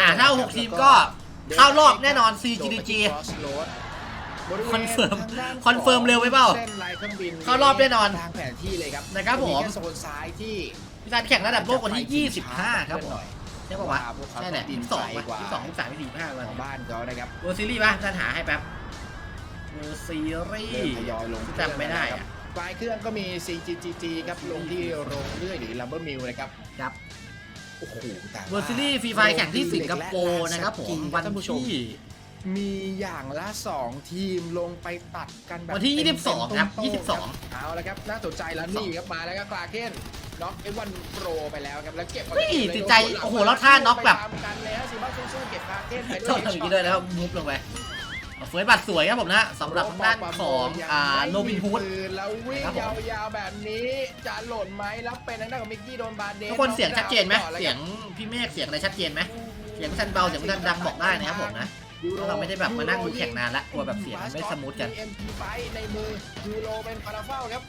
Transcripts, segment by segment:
อ่าถ้าหกทีมก็เข้ารอบแน่นอน CGG คอนเฟิร์มคอนเฟิร์มเร็วไว้เปล่าส้นลายเครื่องบินเข้ารอบแน่นอนทางแผนที่เลยครับนะครับผมแค่โซนซ้ายที่มีการแข่งระดับโลกวันที่ 25 ครับผมหน่อยใช่ป่าวะพวกเขาใช่แหละบิน22ไกลป่ะกว่า22 23 24 25วันของบ้านเขานะครับเวอร์ซีรีส์ป่ะท่านหาให้แป๊บเวอร์ซีรีเริ่มส์ทยอยลงจำไม่ได้อะปลายเครื่องก็มี CGGG ครับลงที่โรงเรื่อยหรือ Lumber Mill นะครับครับ โอ้โหแต่เวอร์ซีรีส์ฟรีไฟแข่งที่สิงคโปร์นะครับผมวันท่านผู้ชมที่มีอย่างละ 2 ทีมลงไปตัดกันแบบวันที่เต็มๆ22 ครับโต้งๆ22 เอาละครับ น่าสนใจแล้วนี่ครับมาแล้วก็กลาเคนน็อกเอวันโปรไปแล้วครับ แล้วเก็บเฮ้ยติดใจ โอ้โห แล้วท่าน็อกแบบไปตามกันเลยฮะซิบ้าซูเก็บกลาเคนไปชอบทำอย่างนี้ด้วยนะครับมุฟลงไป เอาเฟิร์สบัตรสวยครับผมนะสำหรับทางด้านของอ่าโรบินฮูดปืนแล้ววิ่งครับผมยาวๆแบบนี้จะหล่นไหมแล้วเป็นทางด้านของมิกกี้โดนบาเดนทุกคนเสียงชัดเจนไหมต่อแล้วเสียคงรับพี่เมฆเสียงอะไรชัดเจนไหมเสียงท่านเบาเสียงท่านดังบอกได้นะครับผมนะยูโเพราะเราไม่ได้แบบมานั่งดูแข่งนานละกลัวแบบเสียงมันไม่สมูทกันเอ็มพีไฟในมือยูโรเป็นพาราเฟลครับ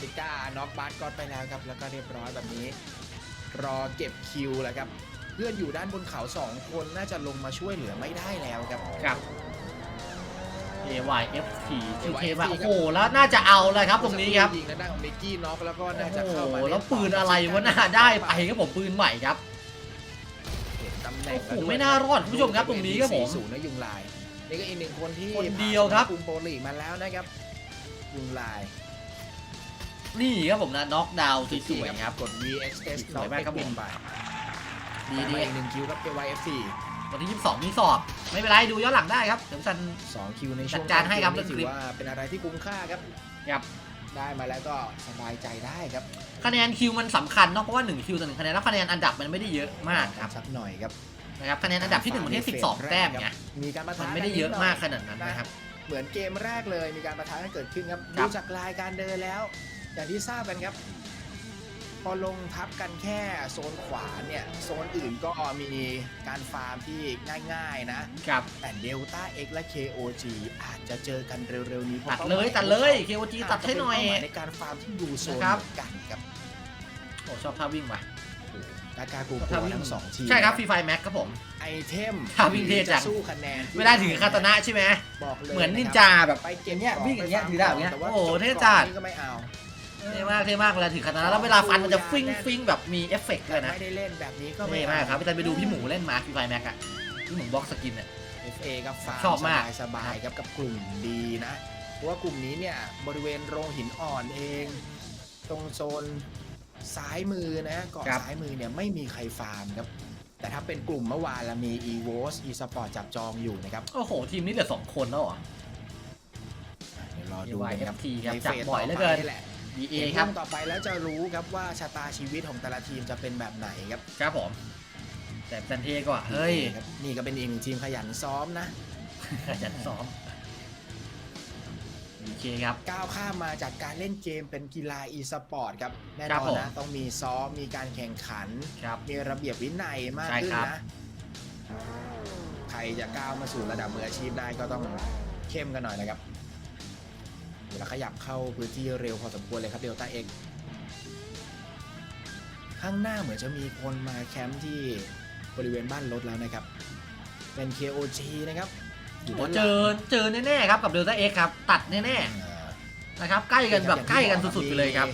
ซิก้าน็อกบาสกอตไปแล้วครับแล้วก็เรียบร้อยแบบนี้ รอเก็บคิวแล้วครับ เพื่อนอยู่ด้านบนเขาสองคนน่าจะลงมาช่วยเหลือไม่ได้แล้วครับกับ AYFT ชื่อเทปอะโอ้โหแล้วน่าจะเอาเลยครับตรงนี้ครับยิงทางด้านของมิกกี้น็อกแล้วก็โอ้น่าจะโหเข้ามาแล้วปืนอะไรวะน่าได้ไปครับผมปืนใหม่ครับ เห็นตำแหน่งโอ้โหไม่น่ารอดคุณผู้ชมครับตรงนี้ครับผมศูนย์นะยุงลายนี่ก็อีกหนึ่งคนที่คนเดียวครับ ผ่านกลุ่มโปรลีกมาแล้วนะครับยุงลายนี่ครับผมนะน็อกดาวน์สวยๆครับ กด VXS สวยมากครับผม ไป ดีดีดีดีหนึ่งคิวครับ KYFC วันที่ 22 มีสอบ ไม่เป็นไร ดูย้อนหลังได้ครับเดี๋ยวฉัน สองคิวในช่วงจัดการให้ครับเกมเรื่องถืคลิอปว่าเป็นอะไรที่คุ้มค่าครับ ครับ ได้มาแล้วก็สบายใจได้ครับคะแนนคิวมันสำคัญเนาะเพราะว่า 1 คิวต่อ1คะแนนแล้วคะแนนอันดับมันไม่ได้เยอะมากครับสักหน่อยครับนะครับคะแนนอันดับที่1ประเทศ12 แต้มไงมีการประทะมันไม่ได้เยอะมากขนาดนั้นนะครับ เหมือนเกมแรกเลยมีการประทะกันเกิดขึ้นครับครัดูบ จากลายการเดินแล้ว อย่างที่ทราบกันครับ พอลงทับกันแค่โซนขวาเนี่ยโซนอื่นก็มีการฟาร์มที่ง่ายๆนะ ครับ แต่เดลต้า X และ KOG อาจจะเจอกันเร็วๆนี้พตัราะดป้าหเลมายตัดเลยของ KOG ขาตัดให้หน่อยาจจะเป็เป้ามาในการฟาร์มที่ดูโซนนะครับเหมือนกันครับโอ้ชอบท่าวิ่งว่ะกากากูชอบโกท่าวิ่งทั้งสองทีมใช่ครับฟรีไฟแม็กครับผม ไอเทมท่าวิ่งเท่จังจะสู้คะแนนเวลาถือคาตานะใช่ไหมบอกเลยเหมือนนินครับจาแบบไปเก็บอย่างเงี้ยวิ่งอย่างเงี้ยถือดาบอย่างเงี้ยแต่ว่าโอ้โหจบเท่จัดก่อนนี่ก็ไม่เอา เท่มากเท่มากเวลาถือคาตานะแล้วเวลาฟันมันจะฟิ้งฟิ้งแบบมีเอฟเฟกต์ด้วยนะไม่ได้เล่นแบบนี้ก็ไม่เท่เอมากครับพี่ตันไปดูพี่หมูเล่นมาฟรีไฟแม็กอะพี่หมูบล็อกสกินอะ FA กับฟาร์ชอบมากสบายๆครับกับกลุ่มดีนะเพราะว่ากลุ่มนี้เนี่ยบริเวณโรงหินอ่อนเอง ตรงโซนซ้ายมือนะเกาะซ้ายมือเนี่ยไม่มีใครฟาร์มครับแต่ถ้าเป็นกลุ่มเมื่อวานละมี EVOS eSport จับจองอยู่นะครับโอ้โห ทีมนี้เหลือสองคนแล้วเหรอเดี๋ยวรอดูกันครับ YFT ครับในจับเฟสบ่อยเหลือเกินต่ไปแหละ BA เกมครับ ต่อไปแล้วจะรู้ครับว่าชะตาชีวิตของแต่ละทีมจะเป็นแบบไหนครับครับผม แต่จันเทก็เฮ้ยครับนี่ก็เป็นอีกหนึ่งทีมขยันซ้อมนะจัดซ้อมโอเคครับก้าวข้ามมาจากการเล่นเกมเป็นกีฬา e-sport ครับแน่ครันบอนผมนะต้องมีซ้อมมีการแข่งขันครับมีระเบียบวินัยมากใช่ขึ้นครับนะใครจะก้าวมาสู่ระดับมืออาชีพได้ก็ต้องเข้มกันหน่อยนะครับ เวลาขยับเข้าพื้นที่เร็วพอสมควรเลยครับเดลต้าเอ็กข้างหน้าเหมือนจะมีคนมาแคมป์ที่บริเวณบ้านรถแล้วนะครับ เป็น KOG นะครับอยู่โอ้ด้านหเจลังอเจอแน่ๆครับกับเดลต้าเอ็กครับตัดแน่อ่า ๆนะครับใกล้กันแบบใกล้กันสุดๆไปเลยครับ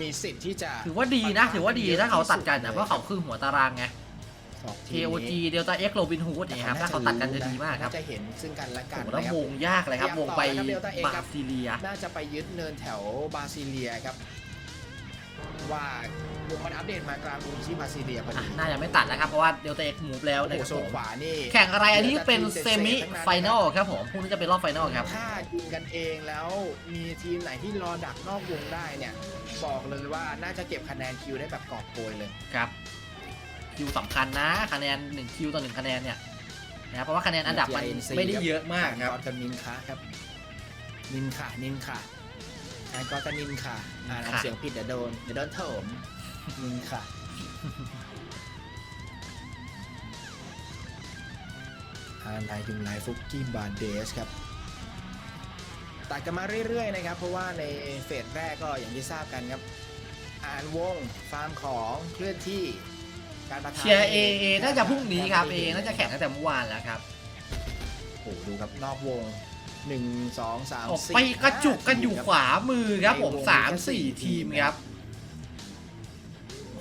มีสิทธิ์ที่จะถือว่าดีนะ ถือว่าดีถ้าเขาตัดกันนะเพราะเขาคือหัวตารางไง สองทีม KOG นี้เดลต้าเอ็กโรบินฮูดเนี่ยครับถ้าเขาตัดกันจะดีมากครับน่าจะเห็นซึ่งกันและกันโอ้โหแล้วนะครับ วงยากเลยครับวงไปต่อนะครับ Delta X บาครับซิเลีย น่าจะไปยึดเนินแถวบาซิเลียครับ ว่าวงมันอัปเดตมากลางวงที่บาซิเลียพออะดีน่าจะไม่ตัดแล้วครับ เพราะว่าเดลต้าเอ็กมูฟแล้วโอ้นะโหครับโซผนมขวานี่แข่งอะไรอันนี้เป็นเดี๋ยวจะเซมิเศษๆทั้งนั้นไฟแนลครับผมพรุ่งนี้จะเป็นรอบไฟนอลครับ ถ้ายิงกันเองแล้วมีทีมไหนที่รอดักนอกวงได้เนี่ย บอกเลยว่าน่าจะเก็บคะแนนคิวได้แบบกอบโกยเลย ครับ คิวสำคัญนะคะแนน1คิวต่อ1คะแนนเนี่ยนะครับเพราะว่าคะแนนอันดับมัน TINC ไม่ได้เยอะมากครับกอดกับนินคาครับ นินคานินคาการกอดกับนินคาอ่านออกเสียงผิดเดี๋ยวโดนเดี๋ยวโดนโถมนินคาอาไลยุงไลฟุกกี้บาเดสครับตัดกันมาเรื่อยๆนะครับ เพราะว่าในเฟสแรกก็อย่างที่ทราบกันครับ อ่านวงฟาร์มของเคลื่อนที่ การประทะเชียร์เอเอน่าจะพรุ่งนี้ครับเอน่าจะแข่งตั้งแต่เมื่อวานแล้วครับโอ้โหดูครับนอกวงหนึ่งสองสามออกสี่ไปกระจุกกันอยู่ห้ขวามือครับผมในวงสามมีแค่สี่สี่ทีมทีมครับโอ้โ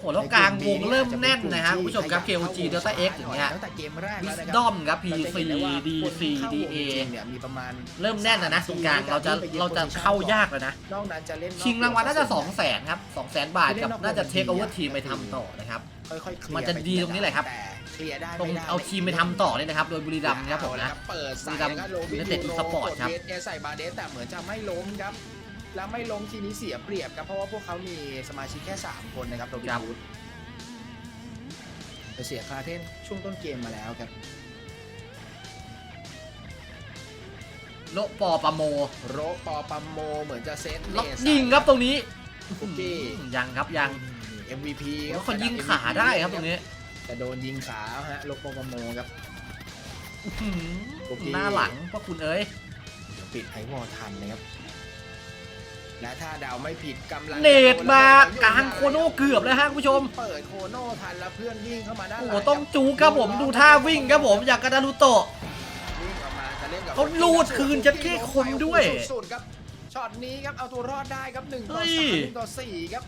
หแล้วกลางวงเริ่มแน่นนะฮะคุณผู้ชมครับ KOG Delta X อย่างเงี้ยตั้งแต่เกมแรกแล้วนะครั Wisdom ครับเราจะ PC เห็นได้ว่า DC คนที่เข้าวง DA จริงๆเนี่ยมีประมาณเริ่มแน่นแล้วนะตรงกลางเราจะเราจะเข้ายากแล้วนะนอกนั้นจะเล่นนอกชิงรางวัลน่าจะ2 0 0แสนครับ2 0 0แสนบาทกับน่าจะเทคโอเวอร์ทีมไปทำต่อนะครับค่อยๆเคลียร์มันจะดีตรงนี้แหละครับแต่เคลียร์ได้ตรงไม่ได้เอาทีมไปทำต่อเนี่ยนะครับ โดยบุรีรัมย์ครับผมนะเปิดบุใส่รีรัมย์แล้วก็โรบิน United ยูโร Esport ครับกด VSA ใส่บาเดสแต่เหมือนจะไม่ล้มครับ แล้วไม่ล้มทีนี้เสียเปรียบครับเพราะว่าพวกเขามีสมาชิกแค่ 3 คนนะครับโรบินครับฮูดแต่เสียคาเทนช่วงต้นเกมมาแล้วครับโลปอปาโมโรปอปัมโมเหมือนจะเซตแล้วเนสยิงครับตรงนี้คุกกี้อืมยังครับยัง MVP ครัแล้วบคนยิงขาได้ครับตรงนี้แต่โดนยิงขาฮะโรปอปัมโมครับอื้อหือโอเคหน้าหลังพวกคุณเอ้ยปิดไอวอลทันนะครับ และถ้าเดาไม่ผิดกำลังเนตมากลางโคโน่เกือบแล้วฮะคุณผู้ชม เปิดโคโน่ทันแล้วเพื่อนวิ่งเข้ามาด้านหโอ้ลัโหต้องจูครับผมดูท่าวิ่งครับผมอยากกระดารุโตะ วิ่งออกมาจะเล่นกับเขาลูดคืนจะแค่คมด้วยสุดๆครับช็อตนี้ครับเอาตัวรอดได้ครับหนึ่งต่อเฮ้สายมหนึ่งต่อสี่ครับ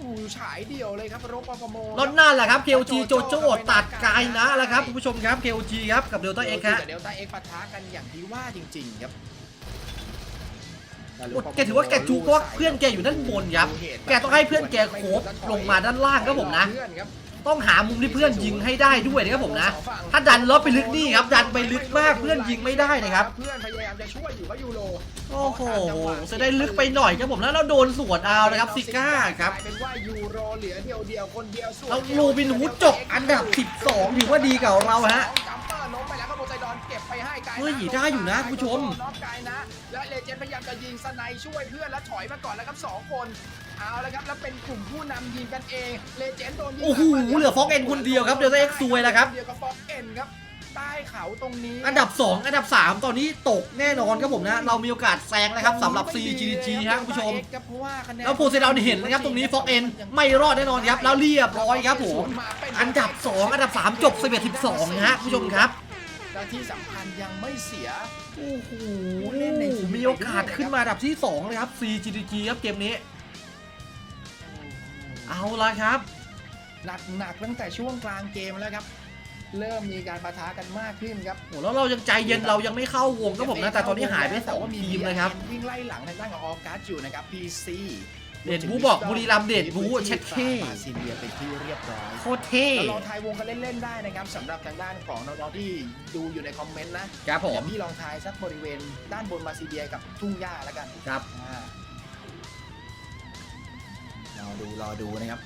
อู้ฉายเดี่ยวเลยครับโรปอปโมรถนั่นแหละครับ KOG โจโจ้ตัดกายนะแล้วครับคุณผู้ชมครับ KOG ครับกับเดลต้าเอ็กฮะ เดลต้าเอ็กปะทะกันอย่างที่ว่าจริง ๆ ครับโอ้ แกถือว่าแกจูเพราะว่าเพื่อนแกอยู่ด้านบนครับ แกต้องให้เพื่อนแกโคบลงมาด้านล่างครับผมนะเพื่อนครับต้องหามุมที่เพื่อนยิงให้ได้ด้วยนะครับผมนะ ถ้าดันแล้วไปลึกนี่ครับ ดันไปลึกมากเพื่อนยิงไม่ได้นะครับ เพื่อนพยายามจะช่วยอยู่ว่ายูโร โอ้โหจะได้ลึกไปหน่อยครับผมแล้วเราโดนสวนเอานะครับซิก้าครับกลายเป็นว่ายูโรเหลือเดียวเดียวๆคนเดียวส่วนแล้วลูบินฮูดจบอันดับ 12ถือว่าดีกับเราฮะ ไปให้กายนะเฮ้ยได้อยู่นะคุณผู้ชม น็อกกายนะ และเลเจนด์พยายามจะยิงสไนด์ช่วยเพื่อนแล้วถอยมาก่อนแล้วครับสองคน เอาแล้วครับแล้วเป็นกลุ่มผู้นำยิงกันเอง เลเจนด์โดนยิงโอ้โหเหลือ Fox N คนเดียวครับ Delta X ซวยแล้วครับ เดียวกับฟอกเอ็นครับใต้เขาตรงนี้ อันดับ 2 อันดับ 3 ตอนนี้ตกแน่นอนครับผมนะ เรามีโอกาสแซงนะครับสำหรับ CGG ฮะคุณผู้ชม แล้วโพเซดาวเห็นนะครับตรงนี้ฟอกเอ็นไม่รอดแน่นอนครับ แล้วเรียบร้อยครับผม อันดับ 2 อันดับ 3 จบ 11 12 นะฮะคุณผู้ชมครับ และที่สำคัญยังไม่เสีย โอ้โหมีโอกาสขึ้นมาอันดับที่ 2 เลยครับ CGG ครับเกมนี้ เอาละครับ หนักหนักตั้งแต่ช่วงกลางเกมแล้วครับ เริ่มมีการปะทะกันมากขึ้นครับโอ้แล้วเรายังใจเย็นเรายังไม่เข้าวงครับผมนะแต่ตอนนี้หายไปสองทีมเลยครับวิ่งไล่หลังทางด้านของออกัสอยู่นะครับ PC เดชบูบอกบุรีรัมย์เดชบูเช็ดเท่บาซิเลียเป็นที่เรียบร้อยโคตรเท่เราลองทายวงกันเล่นๆได้นะครับสำหรับทางด้านของน้องๆที่ดูอยู่ในคอมเมนต์นะครับผเดี๋ยมวพี่ลองทายสักบริเวณด้านบนมาซิเลียกับทุ่งหญ้าแล้วกันครับอ่ารอดูรอดูนะครับ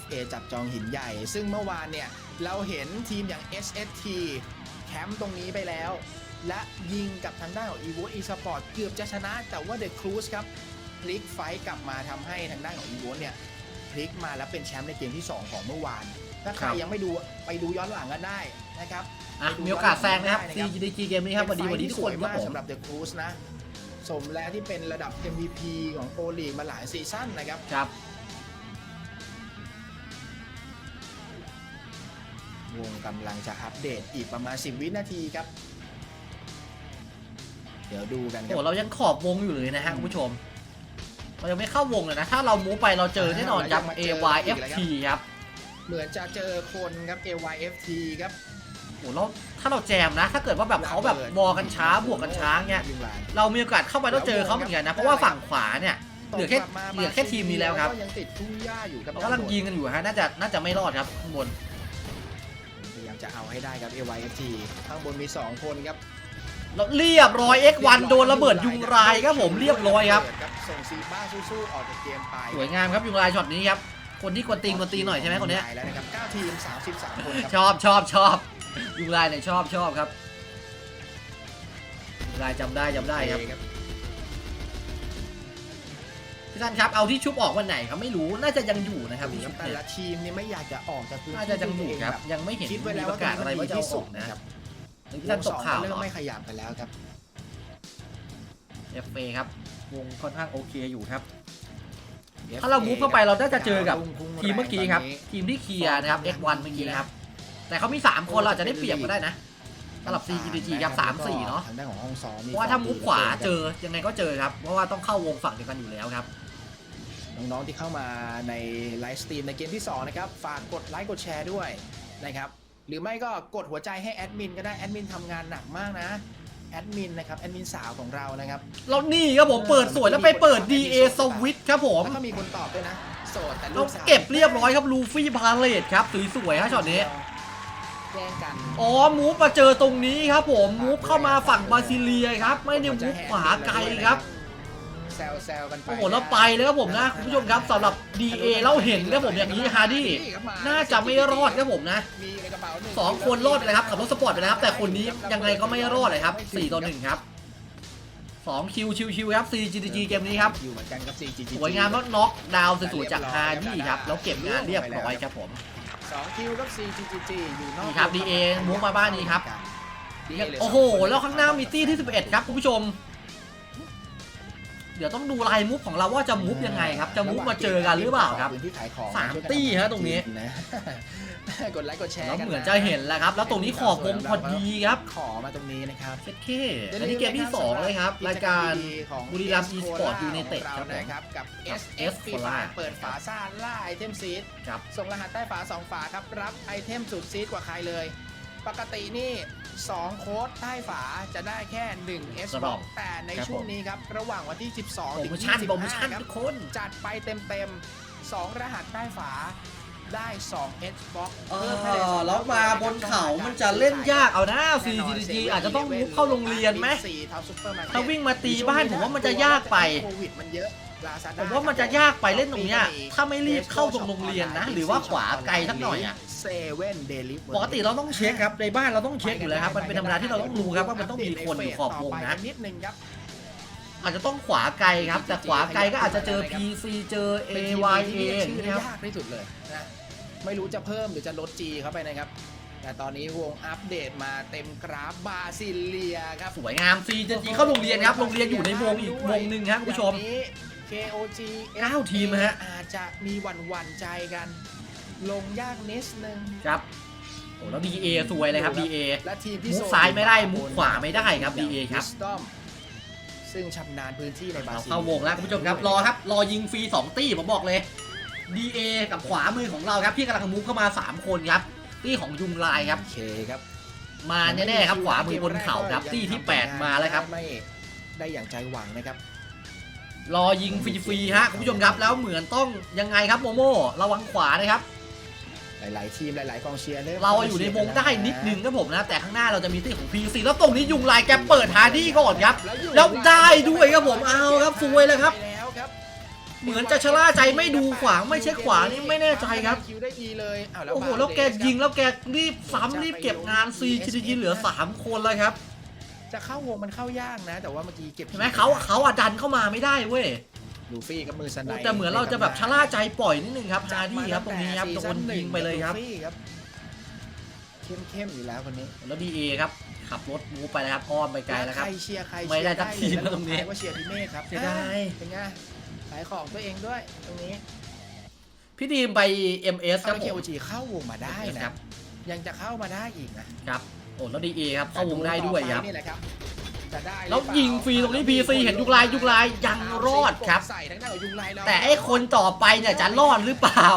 FA จับจองหินใหญ่ ซึ่งเมื่อวานเนี่ย เราเห็นทีมอย่าง SST แคมป์ตรงนี้ไปแล้ว และยิงกับทางด้านของ e v o e Esport เกือบจะชนะ แต่ว่า The Cruise ครับ พลิกไฟต์กลับมาทำให้ทางด้านของ e v o e เนี่ยพลิกมาแล้วเป็นแชมป์ในเกมที่ 2 ของเมื่อวาน ถ้าใครครับยังไม่ดูไปดูย้อนหลังกันได้นะครับอะมีโอกาสแซงนะครับ CGG เกมนี้ครับสวัสดีสวัสดีทุกคนครับเป็ไฟท์ที่สวยมากผมสำหรับ The Cruise นะ สมแล้วที่เป็นระดับ MVP ของโปรลีกมาหลายซีซั่นนะครับครับวงกำลังจะอัปเดตอีกประมาณ 10 วินาทีครับ เดี๋ยวดูกันคโอ้รับเรายังขอบวงอยู่เลยนะฮะคุณผู้ชม เรายังไม่เข้าวงเลยนะ ถ้าเรามูฟไปเราเจอแน่นอนครับ AYFT ครับ เหมือนจะเจอคนครับ AYFT ครับโอ้เราถ้าเราแจมนะ ถ้าเกิดว่าแบบเขาแบบวอกันช้าบวกกันช้าเงี้ยยิงลายเรามีโอกาสเข้าไปแล้วเจอเขาเหมือนกันนะ เพราะว่าฝั่งขวาเนี่ยเหลือแค่ตกกลับมาเหลือแค่ทีมนี้แล้วครับก็ยังติดทุ่งหญ้าอยู่ครับเรากำลังยิงกันอยู่ฮะ น่าจะน่าจะไม่รอดครับข้างบน พยายามจะเอาให้ได้ครับ AYFT ข้างบนมี 2 คนครับ แล้วเรียบร้อย X1 โดนระเบิดยุงรายครับผมเรียบร้อยครับส่งซีบ้าสู้ๆออกจากเกมไปสวยงามครับยุงรายช็อตนี้ครับคนที่กวนตีนกวนตีนหน่อยใช่ไหมคนเนี้ยแล้วนะครับ9ทีม33คนครับชอบชอบชอบยุงลายเนี่ยชอบชอบครับยุงลายจำได้จำได้ครับพี่ท่านครับเอาที่ชุบออกวันไหนครับไม่รู้น่าจะยังอยู่นะครับที่ชุบแต่เนี่ยละทีมเนี่ยไม่อยากจะออกจากพื้นน่าที่จะยังอยู่ตัวเครับยังไม่เห็นคิดไว้มีแล้วปว่าระกาศอะไรว่าจะเอาออกนะครับ หรือพี่ท่านตกข่าววงสองเหรเริ่อมไม่ขยับกันแล้วครับ FA ครับ วงค่อนข้างโอเคอยู่ครับ ถ้าเรามูฟเข้าไปเราน่าจะเจอกับพุ่งแรงทีมเมื่อกี้ครับตนนี้ทีมที่เคลียร์นะครับ X1 เมื่อกี้ครับ แต่เขามี 3 คนเราอาจจะได้เปรียบก็ได้นะสำหรับ CGG ครับ3 4เนาะทางด้านของห้องซ้อมเพนี่ราะว่าถ้ามุฟขวาเจอยังไงก็เจอครับ เพราะว่าต้องเข้าวงฝั่งเดียวกันอยู่แล้วครับ น้องๆที่เข้ามาในไลฟ์สตรีมในเกมที่ 2 นะครับ ฝากกดไลค์กดแชร์ด้วยนะครับห รือไม่ก็กดหัวใจให้แอดมินก็ได้แอดมินทำงานหนักมากนะแอดมินนะครับแอดมินสาวของเรานะครับแล้วนี่ครับผมเปิดสวยแล้วไปเปิด DA Switch ครับผมแล้วก็มีคนตอบด้วยนะโสดแต่แล้ลูวกสาวเก็บเรียบร้อยครับลูฟี่พาเลตครับสวยๆฮะช็อตนี้แย่งกันอ๋อมูฟมาเจอตรงนี้ครับผมมูฟเข้ามาฝั่งบราซิเลียครับ ไม่ได้มูฟขวาไกลครับ แซวแซวๆกันไปโอ้โหแล้วไปเลยครับผมนะคุณผู้ชมครับสำหรับ DA เราเห็นครับผมอย่างนี้ฮาร์ดี้น่าจะไม่รอดครับผมนะมีในกระเป๋าหนึ่สองคนรอดไปเลยครับขับรถสปอร์ตไปแล้วครับ แต่คนนี้ยังไงก็ไม่รอดเลยครับสี่ต่อหนึ่งครับสองคิวชิวๆครับ CGG เกมนี้ครับอยู่เหมือนกันครับ CGG สวยงามมากน็อกดาวน์สวยๆจากฮาร์ดี้ครับแล้วเก็บงานเรียบร้อยครับผมสองคิวครับ CGG อยู่นอกนี่ครับ DA มุกมาบ้านนี้ครับ DA เหลืโอ้โหแล้วข้างหน้ามีตี้ที่ 11 ครับคุณผู้ชม เดี๋ยวต้องดูลายมุกของเราว่าจะมุกยังไงครับ จะมุกมาเจอกันหรือเปล่าครับพื้นที่ขายของสามตี้ฮะตรงนี้นะกดไลค์กดแชร์แล้วกันเหมือนจะเห็นแล้วครับ แล้วตรงนี้ขอบวงพอดีครับ ขอมาตรงนี้นะครับเช็ดเคอันนี้เกมที่ 2 เลยครับ รายการของบุรีรัมย์ e-sport United ของครับผมเรานะครับกับกับ SF S Free Cola Fire เปิดฝาซ่าล่าไอเทมซีดครับส่งรหัสใต้ฝา 2 ฝาครับ รับไอเทมสุดซีดกว่าใครเลย ปกตินี่ 2 โค้ดใต้ฝาจะได้แค่ 1 S ครับผมแต่ในครับช่วงผม นี้ครับ ระหว่างวันที่ โป12 รถึง โมชั่นโปรโมชั่น25 ครัทุบ กคน จัดไปเต็มๆ 2 รหัสใต้ฝาได้2 Xbox เอเพิ่มให้เลยสอองแล้วมาบนเขา มันจะเล่นยากเอานะ CGG อาจจะต้องมุกเข้าโรงเรียนไหมถ้าวิ่งมาตีบ้านผมว่ามันจะยากไป โควิดมันเยอะ Lazada ผมว่ามันจะยากไปเล่นตรงเนี้ย ถ้าไม่รีบเข้าตรงโรงเรียนนะ หรือว่าขวาไกลสักหน่อยอะ เซเว่นเดลิปกติเราต้องเช็คครับในบ้านเราต้องเช็คอยู่แล้วครับมันเป็นธรรมดาที่เราต้องรู้ครับว่ามันต้องมีคนอยู่ขอบวงนะนิดนึงครับอาจจะต้องขวาไกลครับ แต่ขวาไกลก็อาจจะเจอ PC เจอเป็นทีม AYA ที่เรียกอย่างชื่อเงี้ได้ยครับยากที่สุดเลยนะไม่รู้จะเพิ่มหรือจะลด G เข้าไปนะครับ แต่ตอนนี้วงอัปเดตมาเต็มกราฟบาซิเลียครับสวยงาม CGG เข้าโรงเรียนครับโรงเรียนอยู่ในวงอีกวงหนึ่งครับคุณผู้ชมแบบนี้ KOG เก้าทีมฮะอาจจะมีหวั่นหวั่นๆใจกัน ลงยากนิดนึงครับโอ้แล้ว DA สวยเลยครับ DA และทีมที่มุกโซนซ้ายไม่ได้อยู่มุกขวาไม่ได้ครับ DA ครับ Wisdom ซึ่งชำนาญพื้นที่ในบาเราซิลเข้าวงแล้วคุณผู้ชมครับรอครับรอยิงฟรี2ตี้ผมบอกเลย DA กับขวามือของเราครับที่กำลังมูฟเข้ามา 3 คนครับตี้ของยุงลายครับโอเคครับ มาแน่ๆครับขวามือบนเขาครับตี้ที่ 8 มาแล้วครับไม่ได้อย่างใจหวังนะครับรอยิงฟรีๆฮะคุณผู้ชมครับแล้วเหมือนต้องยังไงครับโมโม่ระวังขวานะครับ หลาย ๆ ทีมหลาย ๆ กองเชียร์นี่ยเราอยู่ในวงได้นิดนึงครับผมนะ แต่ข้างหน้าเราจะมีตี้ของ PC แล้วตรงนี้ยุงลายแกเปิดฮาร์ดี้ก่อนครับ แล้วได้ด้วยครับผมเอาครับซวยเลยครับไปแล้วครับ เหมือนจะชะล่าใจไม่ดูขวาไม่เช็คขวานี่ไม่แน่ใจครับคิวได้ดีเลยอ้าวโอ้โหแล้วแกยิงแล้วแกรีบซ้ำรีบเก็บงานซีชิดยิเหลือ 3 คนเลยครับ จะเข้าวงมันเข้ายากนะ แต่ว่าเมื่อกี้เก็บเห็นไหมเขาเขาอะดันเข้ามาไม่ได้เว้ย ลูฟี่กับมือสไนแต่เหมือนเราจะแบบชะล่าใจปล่อยนิดนึงครับฮาร์ดี้ครับตรงนี้ครับโดนยิงไปเลยครับลูฟี่ครับเข้มๆอยู่แล้วคนนี้แล้วดีเอครับขับรถมูฟไปแล้วครับอ้อมไปไกลแล้วครับใครเชียร์ใครไม่ได้สักทีมเชียนะตรงนี้ใคว่าเชียร์พี่เมฆครับเสียดายเป็นไงขายของตัวเองด้วยตรงนี้พี่ดีมไป MS คถ้ารับผเคโอมจีเข้าวงมาได้คนะรับ ยังจะเข้ามาได้อีกนะครับโอ้แล้วดีเอครับเข้าวงได้ด้วยครับนี่แหละครับจะได้หรือ แล้วเปายิงฟรีตรงนี้ PC เห็นยุงลายยุงลายยังรอดครับใส่ทั้งหน้ากับยุงลายแล้วแต่ไอ้คนต่อไปเนี่ยจะรอดหรือเปล่า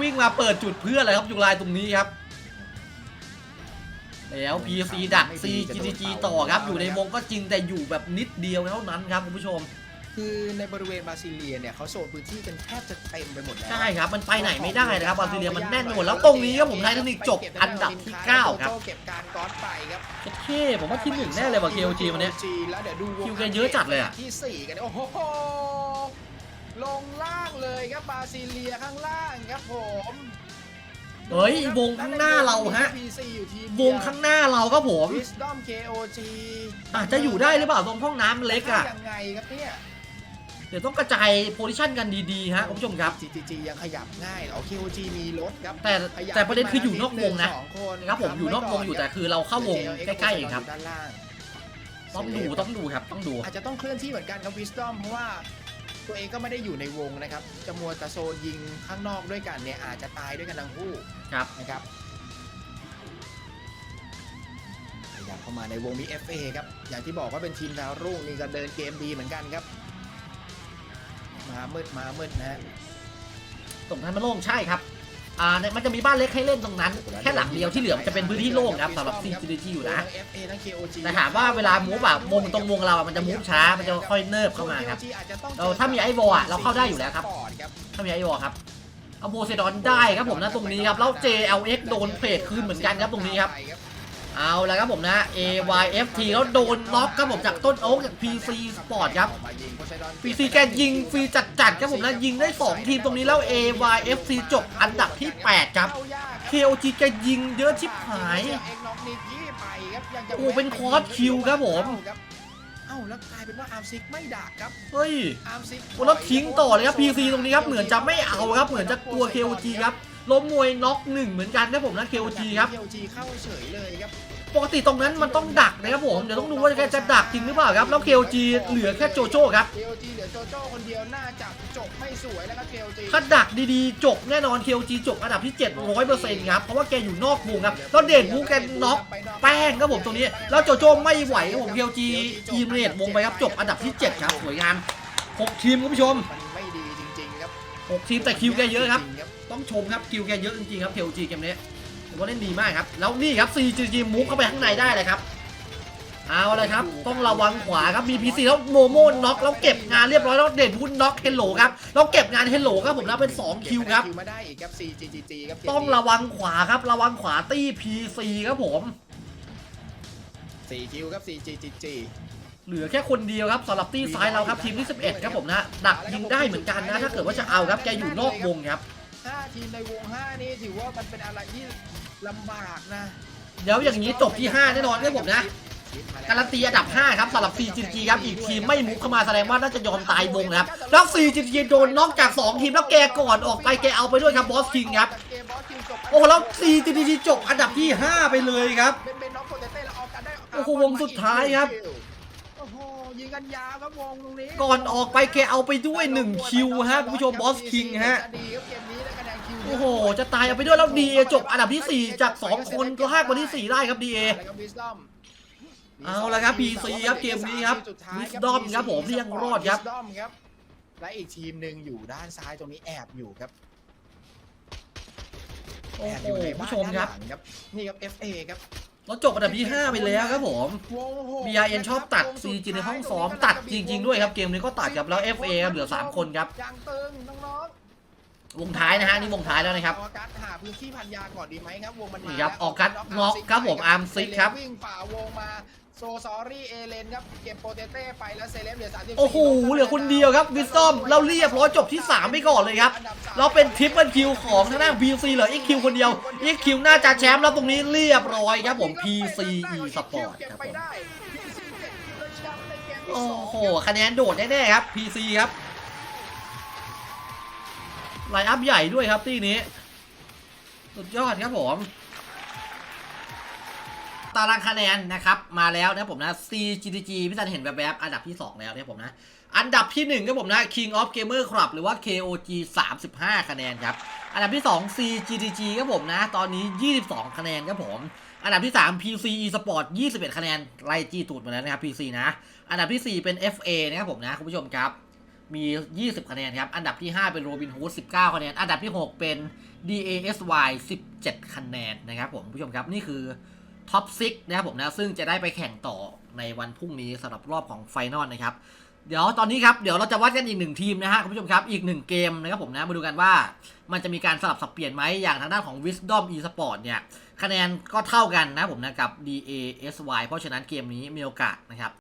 วิ่งมาเปิดจุดเพื่ออะไรครับยุงลายตรงนี้ครับ แล้ว PC ดัก CGG ต่อครับ อยู่ในวงก็จริงแต่อยู่แบบนิดเดียวเท่านั้นครับคุณผู้ชม คือในบริเวณบราซิเลียเนี่ยเขาโซนพื้นที่กันแทบจะเต็มไปหมดแล้วใช่ครับมันไปไหนไม่ได้นะครับบราซิเลียมันแน่นไปหมดแล้วตรงนี้ครับผมไททานิกจบอันดับที่ 9 ครับเก็บการก๊อตไปครับเท่ผมว่าที่หนึ่งแน่เลยว่ะ KOG วันเนี้ยแล้วเดี๋ยวดูวงคิวแกเยอะจัดเลยอะที่สี่กันโอ้โหลงล่างเลยครับบราซิเลียข้างล่างครับผมเฮ้ยวงข้างหน้าเราฮะ PC อยู่ทีมวงข้างหน้าเราครับผมวิสดอม KOG อาจจะอยู่ได้หรือเปล่าตรงห้องน้ำเล็กอะยังไงครับเนี่ย เดี๋ยวต้องกระจายโพซิชันกันดีๆฮะคุณผู้ชมครับ GGG ยังขยับง่ายเอา KOG มีรถครับแต่ขยับแต่ประเด็นคืออยู่นอกวงนะสองคนนะครับผมอยู่นอกวงอยู่แต่คือเราเข้าวงใกล้ๆเองครับ ด้านล่างต้องดูต้องดูครับต้องดู อาจจะต้องเคลื่อนที่เหมือนกันครับ Wisdom เพราะว่าตัวเองก็ไม่ได้อยู่ในวงนะครับจะมัวแต่โซนยิงข้างนอกด้วยกันเนี่ยอาจจะตายด้วยกันทั้งคู่ครับ นะครับขยับเข้ามาในวงมี FA ครับอย่างที่บอกว่าเป็นทีมดาวรุ่งนี่ก็เดินเกมดีเหมือนกันครับ มามืดมามืดนะฮะตรงนั้นมันโล่งใช่ครับอ่าเนี่ยมันจะมีบ้านเล็กให้เล่นตรงนั้น แค่หลังเดียวที่เหลือมันจะเป็นพื้นที่โล่งครับสำหรับ CGDG อยู่นะทั้ง FA ทั้ง KOG แต่ถามว่าเวลามูฟแบบวงตรงวงเราอะมันจะมูฟช้า มันจะค่อยเนิบเข้ามาครับเออถ้ามีไอ้บอลอะเราเข้าได้อยู่แล้วครับ ถ้ามีไอวอลครับเอาโบเซดอนได้ครับผมนะตรงนี้ครับแล้ว JLX โดนเพลทคืนเหมือนกันครับตรงนี้ครับ เอาละครับผมนะ AYFT แล้วโดนล็อกครับผมจากต้นโอ๊กจาก PC Sport ครับ PC แกยิงฟรีจัดๆครับผมนะ ยิงได้ 2 ทีมตรงนี้แล้ว AYFT จบอันดับที่ 8 ครับ KOG แกยิงเยอะชิบหาย โอ้เป็นคอร์สคิวครับผมเอ้าแล้วกลายเป็นว่าอาร์มซิกไม่ดักครับ เฮ้ยอาร์มซิกโอ้แล้วทิ้งต่อเลยครับ PC ตรงนี้ครับ เหมือนจะไม่เอาครับ เหมือนจะกลัว KOG ครับ ล้มมวยน็อกหนึ่งเหมือนกันครับผมนะ KOG ครับ KOG เข้าเฉยเลยครับปกติตรงนั้นมันต้องดักนะครับผม เดี๋ยวต้องดูว่าแกจะดักจริงหรือเปล่าครับ แล้ว KOG เหลือแค่โจโจ้ครับ KOG เหลือโจโจ้คนเดียวน่าจะจบไม่สวยแล้วครับ KOG ถ้าดักดีๆ จบแน่นอน KOG จบอันดับที่ 700%ครับ เพราะว่าแกอยู่นอกวงครับ แล้วเด่นบูแกน็อกแป้งครับผมตรงนี้ แล้วโจโจ้ไม่ไหวครับผม KOG อีเมทวงไปครับจบอันดับที่ 7 ครับสวยงาม6ทีมคุณผู้ชมมันไม่ดีจริงๆครับ 6ทีมแต่คิวแกเยอะครับจง ต้องชมครับคิวแกเยอะจริงๆครับ KOG เกมนี้ถือว่าเล่นดีมากครับแล้วนี่ครับ CGG มุกเข้าไปข้างในได้เลยครับเอาเลยครับ ต้องระวังขวาครับ BPC แล้วโมโมน็อกแล้วเก็บงานเรียบร้อยแล้วเด่นพุนน็อกเฮลโหลครับแล้วเก็บงานเฮลโหลครับผมนะเป็น 2 คิวครับคิวมาได้อีกครับ CGG ครับต้องระวังขวาครับระวังขวาตี้ PC ครับผมสี่คิวครับ CGG เหลือแค่คนเดียวครับสำหรับตี้ซ้ายเราครับทีมที่ 11 ครับผมนะดักยิงได้เหมือนกันนะถ้าเกิดว่าจะเอาครับแกอยู่นอกวงครับ ห้าทีมในวงห้านี่ถือว่ามันเป็นอะไรที่ลำบากนะเดี๋ยวอย่างนี้จบที่ 5 แน่นอนครับผมนะ การันตีอันดับ 5 ครับสำหรับ CGG ครับ อีกทีมไม่มุกเข้ามาแสดงว่าน่าจะยอมตายวงนะครับแล้ว CGG โดนน็อกจาก 2 ทีมแล้วแกก่อนออกไปแกเอาไปด้วยครับบอสคิงครับ โอ้โหแล้ว CGG จบอันดับที่ 5 ไปเลยครับเป็นเป็นน็อกโปเตเต้แล้วออกกันได้โอ้โหวงสุดท้ายครับโอ้โหยิงกันยาวครับวงตรงนี้ก่อนออกไปแกเอาไปด้วย1คิวฮะคุณผู้ชมบอสคิงฮะดีครับเกมนี้ โอ้โห จะตายเอาไปด้วยแล้ว DA จบอันดับที่ 4 จาก 2 คนก็ลากมาที่ 4 ได้ครับ DA แล้วก็ Wisdom เอาละครับ PC ครับเกมนี้ครับ Wisdom ครับผมที่ยังรอดครับ Wisdom ครับ และอีกทีมหนึ่งอยู่ด้านซ้ายตรงนี้แอบอยู่ครับโอ้แอบโหอยู่ในคุณบ้านผู้ชมด้านคหรับ ลังครับ นี่ครับ FA ครับเราจบอันดับที่ 5 ไปแล้วครับผม วงหก BRN ชอบตัดวงสุ CG ในท้ายห้องซ้อมตรงนี้ตัดก็จริง ๆ ด้วยครับ เกมนี้ก็ตัดครับแล้ว FA ครับเหลือ 3 คนครับ ยังตึงน้อง วงท้ายนะฮะนี่วงท้ายแล้วๆนะครับออกัสหาพื้นที่พันยาก่อนดีไหมครับวงมันมานี่ครับแล้วออกัสน็อกครับผมอาร์มซิกครับวิ่งฝ่าวงมาโซซอรี่เอเลนครับเก็บโปเตเต้ไปแล้วเซเลบเหลือ34โอ้โหเหลือคนเดียวครับวิสซอมเราเรียบร้อยจบที่ 3 ไปก่อนเลยครับ เราเป็นทริปเปิลคิวของทางด้าน PC เหลืออีกคิวคนเดียวอีกคิวน่าจะแชมป์แล้วตรงนี้เรียบร้อยครับผม PCE Sport ครับผมโอ้โหคะแนนโดดแน่ๆครับ PC ครับ ไลน์อัพใหญ่ด้วยครับที่นี้ สุดยอดครับผม ตารางคะแนนนะครับ มาแล้วนะผมนะ C G T G พี่ซันเห็นแบบแบบๆอันดับที่ 2 แล้วนะผมนะ อันดับที่ 1 ครับผมนะ King of Gamer Club หรือว่า KOG 35 คะแนนครับ อันดับที่ 2 C G T G ครับผมนะ ตอนนี้ 22 คะแนนครับผมอันดับที่ 3 PC Esport 21 คะแนนไล่จีตูดมาแล้วนะครับ PC นะ อันดับทีสี่ 4 เป็น FA นะครับผมนะ คุณผู้ชมครับ มี 20 คะแนนครับ อันดับที่ 5 เป็น Robin Hood 19 คะแนน อันดับที่ 6 เป็น DASY 17 คะแนนนะครับผมผู้ชมครับนี่คือท็อป6นะครับผมนะ ซึ่งจะได้ไปแข่งต่อในวันพรุ่งนี้สำหรับรอบของไฟนอลนะครับ เดี๋ยวตอนนี้ครับ เดี๋ยวเราจะวัดกันอีกหนึ่งทีมนะฮะคุณผู้ชมครับ อีกหนึ่งเกมนะครับผมนะ มาดูกันว่ามันจะมีการสลับสับเปลี่ยนไหมอย่างทางด้านของ Wisdom eSport เนี่ย คะแนนก็เท่ากันนะผมนะกับ DASY เพราะฉะนั้นเกมนี้มีโอกาสนะครับ